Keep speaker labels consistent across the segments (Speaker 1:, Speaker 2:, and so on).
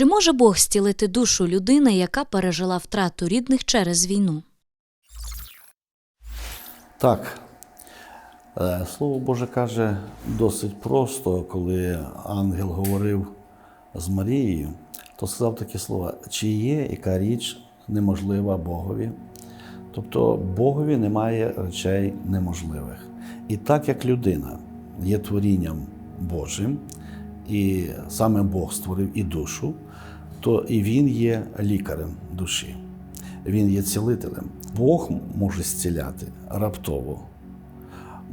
Speaker 1: Чи може Бог зцілити душу людини, яка пережила втрату рідних через війну?
Speaker 2: Так. Е, Слово Боже каже досить просто, коли ангел говорив з Марією, то сказав такі слова: чи є яка річ неможлива Богові? Тобто Богові немає речей неможливих. І так як людина є творінням Божим, і саме Бог створив і душу, то і Він є лікарем душі. Він є цілителем. Бог може зціляти раптово,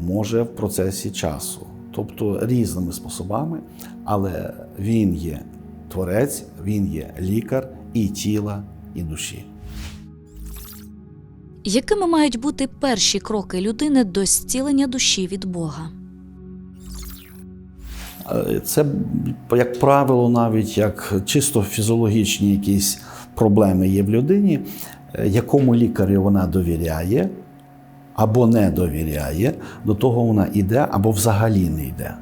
Speaker 2: може в процесі часу, тобто різними способами, але Він є творець, Він є лікар і тіла, і душі.
Speaker 1: Якими мають бути перші кроки людини до зцілення душі від Бога?
Speaker 2: Це, як правило, навіть як чисто фізіологічні якісь проблеми є в людині, е, якому лікарю вона довіряє або не довіряє, до того вона йде або взагалі не йде.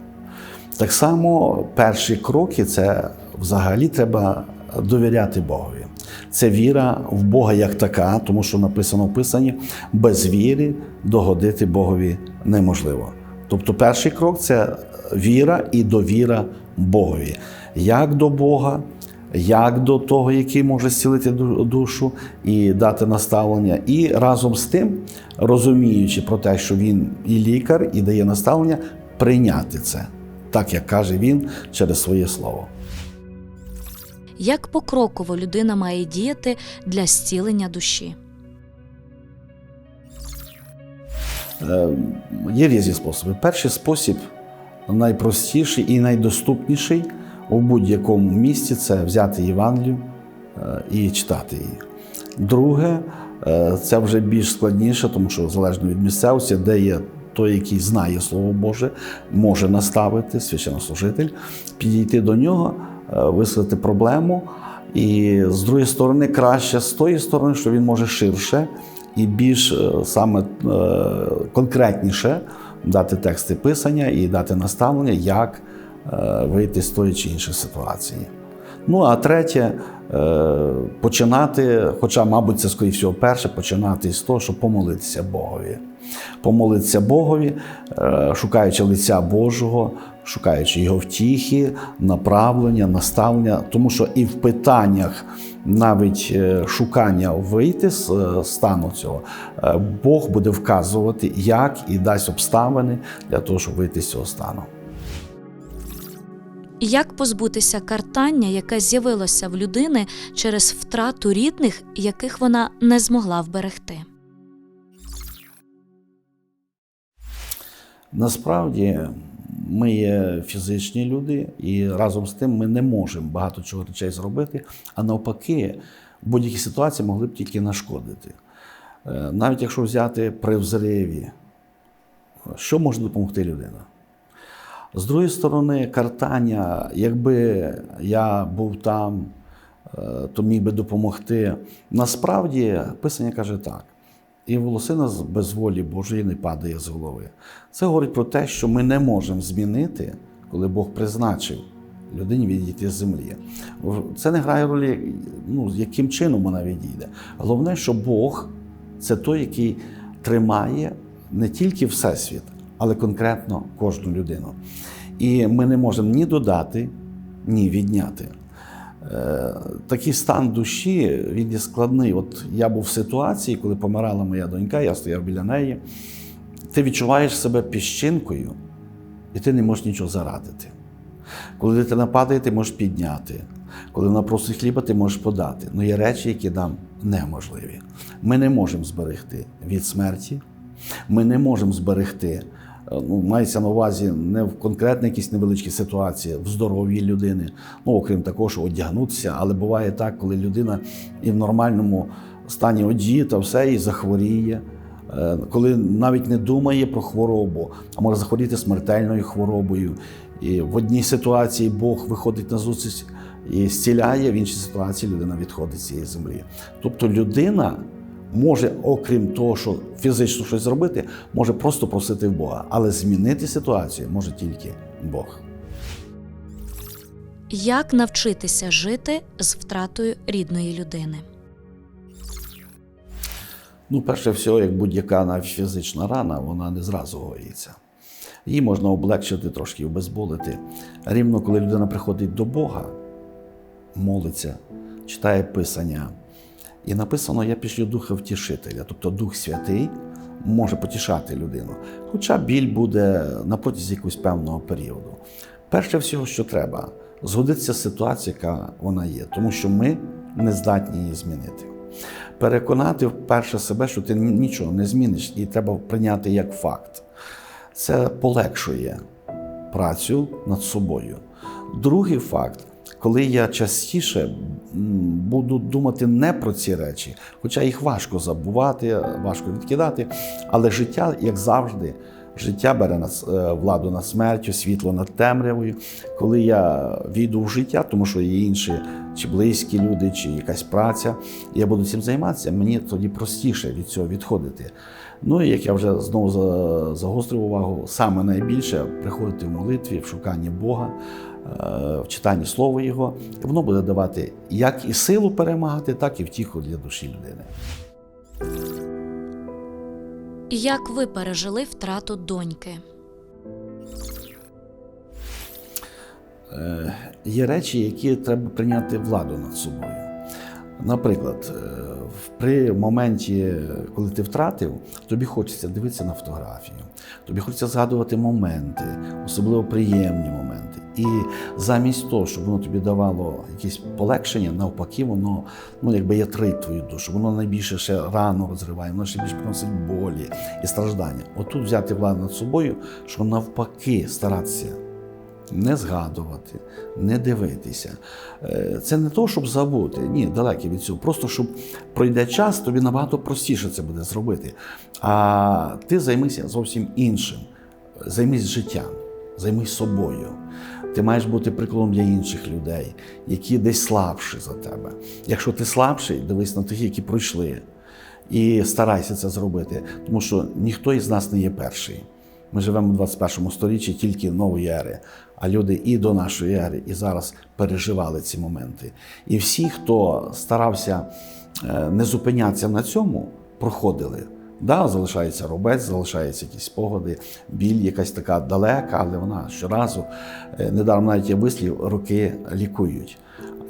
Speaker 2: Так само перші кроки це взагалі треба довіряти Богові. Це віра в Бога як така, тому що написано в Писанні, без віри догодити Богові неможливо. Тобто перший крок це віра і довіра Богові. Як до Бога, як до того, який може зцілити душу і дати наставлення, і разом з тим, розуміючи про те, що він і лікар, і дає наставлення, прийняти це, так як каже він через своє слово.
Speaker 1: Як покроково людина має діяти для зцілення душі?
Speaker 2: Є різні способи. Перший спосіб найпростіший і найдоступніший у будь-якому місці це взяти Євангелію е, і читати її. Друге, е, це вже більш складніше, тому що залежно від місцевості, де є той, який знає Слово Боже, може наставити священнослужитель, підійти до нього, е, висвітлити проблему. І з другої сторони, краще з тої сторони, що він може ширше і більш е, саме е, конкретніше дати тексти писання і дати наставлення, як е, вийти з тої чи іншої ситуації. Ну а третє, починати, хоча, мабуть, це скоріше всього перше, починати з того, щоб помолитися Богові. Помолитися Богові, шукаючи лиця Божого, шукаючи його втіхи, направлення, наставлення, тому що і в питаннях навіть е, шукання вийти з е, стану цього, е, Бог буде вказувати, як і дасть обставини для того, щоб вийти з цього стану.
Speaker 1: Як позбутися картання, яке з'явилося в людини через втрату рідних, яких вона не змогла вберегти?
Speaker 2: Насправді ми є фізичні люди, і разом з тим ми не можемо багато чого речей зробити, а навпаки, будь-якій ситуації могли б тільки нашкодити. Е, Навіть якщо взяти при взриві, що може допомогти людина? З другої сторони, картання, якби я був там, е, то міг би допомогти. Насправді, Писання каже так: і волосина без волі Божої не падає з голови. Це говорить про те, що ми не можемо змінити, коли Бог призначив людині відійти з землі. Це не грає ролі, ну, яким чином вона відійде. Головне, що Бог це той, який тримає не тільки Всесвіт, але конкретно кожну людину. І ми не можемо ні додати, ні відняти. Е, Такий стан душі він є складний. От я був в ситуації, коли помирала моя донька, я стояв біля неї. Ти відчуваєш себе піщинкою, і ти не можеш нічого зарадити. Коли дитина падає, ти можеш підняти. Коли вона просить хліба, ти можеш подати. Ну є речі, які нам неможливі. Ми не можемо зберегти від смерті, ми не можемо зберегти. Е, Ну, мається на увазі не в конкретно якісь невеличкі ситуації в здоров'ї людини, ну окрім такого, що одягнутися, але буває так, коли людина і в нормальному стані одіта, все і захворіє, Е, коли навіть не думає про хворобу, а може захворіти смертельною хворобою. І в одній ситуації Бог виходить на зустріч і зціляє, в іншій ситуації людина відходить з цієї землі. Тобто людина може, окрім того, що фізично щось зробити, може просто просити в Бога, але змінити ситуацію може тільки Бог.
Speaker 1: Як навчитися жити з втратою рідної людини?
Speaker 2: Ну, перше всього, як будь-яка навіть фізична рана, вона не зразу гоїться. Її можна облегшити, трошки обезболити. Рівно коли людина приходить до Бога, молиться, читає Писання. І написано: Я пішлю Духа Втішителя, тобто Дух Святий може потішати людину. Хоча біль буде на протязі якогось певного періоду. Перше всього, що треба, згодитися з ситуацією, яка вона є, тому що ми не здатні її змінити. Переконати вперше себе, що ти нічого не зміниш, і треба прийняти як факт. Це полегшує працю над собою. Другий факт, коли я частіше буду думати не про ці речі, хоча їх важко забувати, важко відкидати, але життя, як завжди, життя бере нас е, владу над смертю, світло над темрявою. Коли я війду в життя, тому що є інші чи близькі люди, чи якась праця, я буду цим займатися, мені тоді простіше від цього відходити. Ну і як я вже знову загострив увагу, саме найбільше приходити в молитві, в шуканні Бога, в читанні Слова Його, воно буде давати як і силу перемагати, так і втіху для душі людини.
Speaker 1: Як ви пережили втрату доньки?
Speaker 2: Е, Є речі, які треба прийняти владу над собою. Наприклад, е, при моменті, коли ти втратив, тобі хочеться дивитися на фотографію, тобі хочеться згадувати моменти, особливо приємні моменти. І замість того, щоб воно тобі давало якесь полегшення, навпаки, воно ну, якби ятрить твою душу, воно найбільше ще рану розриває, воно ще більше приносить болі і страждання. Отут взяти владу над собою, що навпаки старатися не згадувати, не дивитися. Е, Це не то, щоб забути, ні, далекі від цього. Просто щоб пройде час, тобі набагато простіше це буде зробити. А ти займися зовсім іншим. Займись життям, займись собою. Ти маєш бути прикладом для інших людей, які десь слабші за тебе. Якщо ти слабший, дивись на тих, які пройшли. І старайся це зробити, тому що ніхто із нас не є перший. Ми живемо в 21 сторіччі тільки нової ери, а люди і до нашої ери, і зараз переживали ці моменти. І всі, хто старався е, не зупинятися на цьому, проходили. Да, залишається робець, залишаються якісь спогади, біль, якась така далека, але вона щоразу, е, недаром навіть є вислів, роки лікують,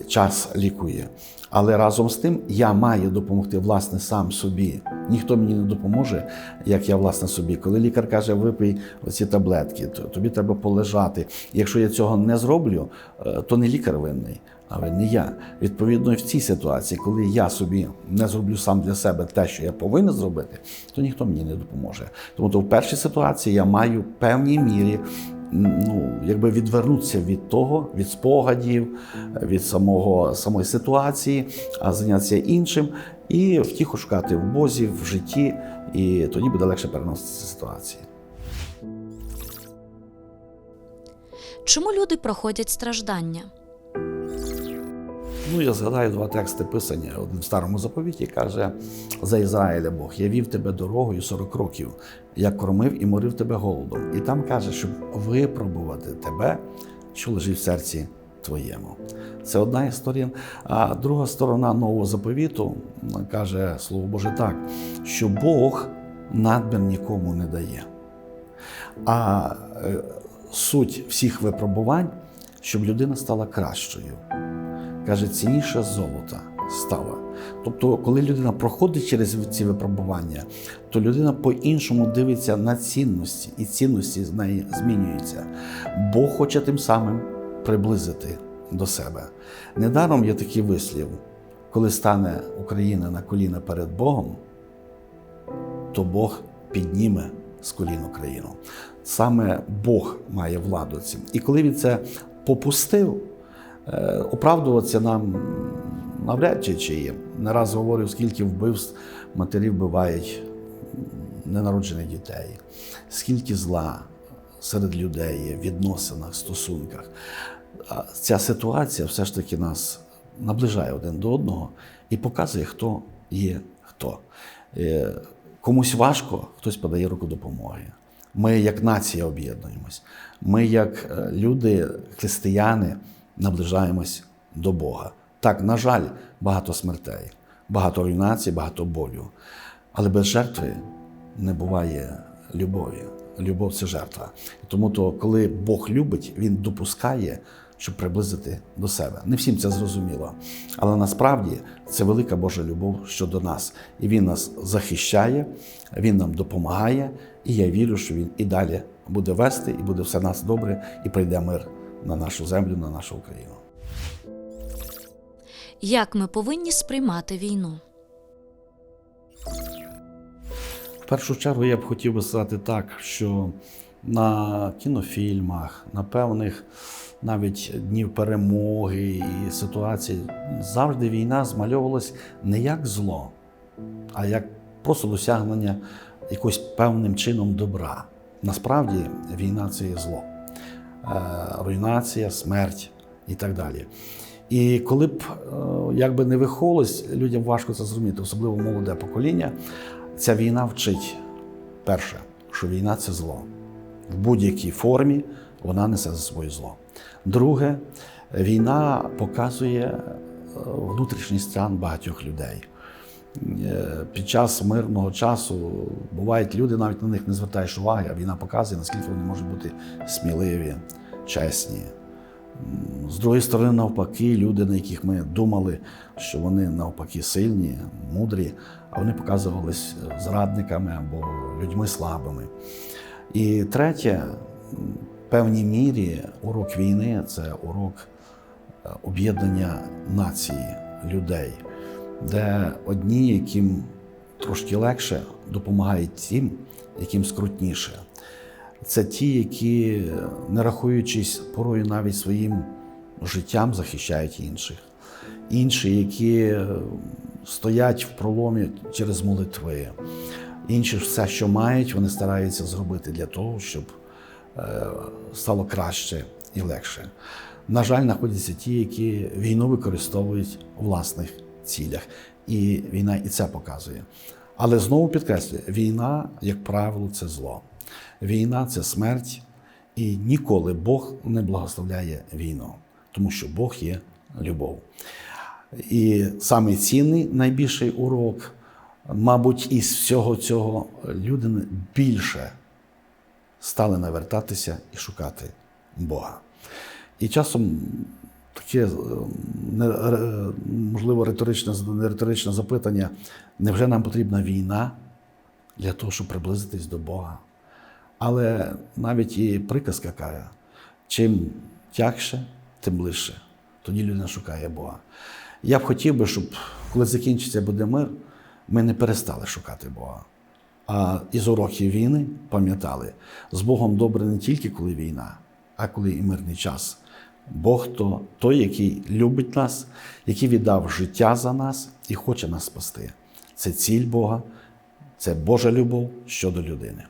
Speaker 2: час лікує. Але разом з тим я маю допомогти власне сам собі. Ніхто мені не допоможе, як я власне собі. Коли лікар каже, випий оці таблетки, то тобі треба полежати. Якщо я цього не зроблю, е, то не лікар винний, а винний я. Відповідно, в цій ситуації, коли я собі не зроблю сам для себе те, що я повинен зробити, то ніхто мені не допоможе. Тому то в першій ситуації я маю в певній мірі ну, якби відвернутися від того, від спогадів, від самого, самої ситуації, а зайнятися іншим і втіху шукати в Бозі, в житті, і тоді буде легше переносити ситуації.
Speaker 1: Чому люди проходять страждання?
Speaker 2: Ну, я згадаю два тексти писання. Один в старому заповіті каже: за Ізраїля Бог, я вів тебе дорогою 40 років, я кормив і морив тебе голодом. І там каже, щоб випробувати тебе, що лежить в серці твоєму. Це одна історія. А друга сторона нового заповіту каже Слово Боже так, що Бог надбір нікому не дає. А е, суть всіх випробувань, щоб людина стала кращою каже, цінніше золота стала. Тобто, коли людина проходить через ці випробування, то людина по-іншому дивиться на цінності, і цінності з неї змінюються. Бог хоче тим самим приблизити до себе. Недаром є такий вислів: коли стане Україна на коліна перед Богом, то Бог підніме з колін Україну. Саме Бог має владу цим. І коли він це попустив, Оправдуватися нам навряд чи чи є. Не раз говорив, скільки вбивств матерів вбивають ненароджених дітей, скільки зла серед людей є в відносинах, стосунках. Ця ситуація все ж таки нас наближає один до одного і показує, хто є хто. Е, Комусь важко, хтось подає руку допомоги. Ми як нація об'єднуємось. Ми, як е, люди, християни, наближаємось до Бога. Так, на жаль, багато смертей, багато руйнацій, багато болю. Але без жертви не буває любові. Любов це жертва. Тому, то, коли Бог любить, Він допускає, щоб приблизити до себе. Не всім це зрозуміло. Але насправді це велика Божа любов щодо нас. І Він нас захищає, Він нам допомагає. І я вірю, що Він і далі буде вести, і буде все нас добре, і прийде мир на нашу землю, на нашу Україну.
Speaker 1: Як ми повинні сприймати війну?
Speaker 2: В першу чергу я б хотів би сказати так, що на кінофільмах, на певних навіть днів перемоги і ситуацій завжди війна змальовувалась не як зло, а як просто досягнення якогось певним чином добра. Насправді війна це є зло, руйнація, смерть і так далі. І коли б е, як би не виховувалось, людям важко це зрозуміти, особливо молоде покоління. Ця війна вчить перше, що війна це зло. В будь-якій формі вона несе за собою зло. Друге, війна показує е, внутрішній стан багатьох людей. Е, Під час мирного часу бувають люди, навіть на них не звертаєш уваги, а війна показує, наскільки вони можуть бути сміливі, чесні. З другої сторони, навпаки, люди, на яких ми думали, що вони навпаки сильні, мудрі, а вони показувались зрадниками або людьми слабими. І третє, в певній мірі урок війни це урок е, об'єднання нації, людей, де одні, яким трошки легше, допомагають тим, яким скрутніше. Це ті, які, не рахуючись порою навіть своїм життям, захищають інших. Інші, які е, стоять в проломі через молитви. Інші все, що мають, вони стараються зробити для того, щоб е, стало краще і легше. На жаль, знаходяться ті, які війну використовують власних цілях. І війна і це показує. Але знову підкреслюю, війна, як правило, це зло. Війна це смерть, і ніколи Бог не благословляє війну, тому що Бог є любов. І самий цінний, найбільший урок, мабуть, із всього цього люди більше стали навертатися і шукати Бога. І часом таке, е, можливо, риторичне, не риторичне запитання: невже нам потрібна війна для того, щоб приблизитись до Бога? Але навіть і приказка каже, чим тягше, тим ближче. Тоді людина шукає Бога. Я б хотів би, щоб коли закінчиться буде мир, ми не перестали шукати Бога. А із уроків війни пам'ятали, з Богом добре не тільки коли війна, а коли і мирний час. Бог то той, який любить нас, який віддав життя за нас і хоче нас спасти. Це ціль Бога, це Божа любов щодо людини.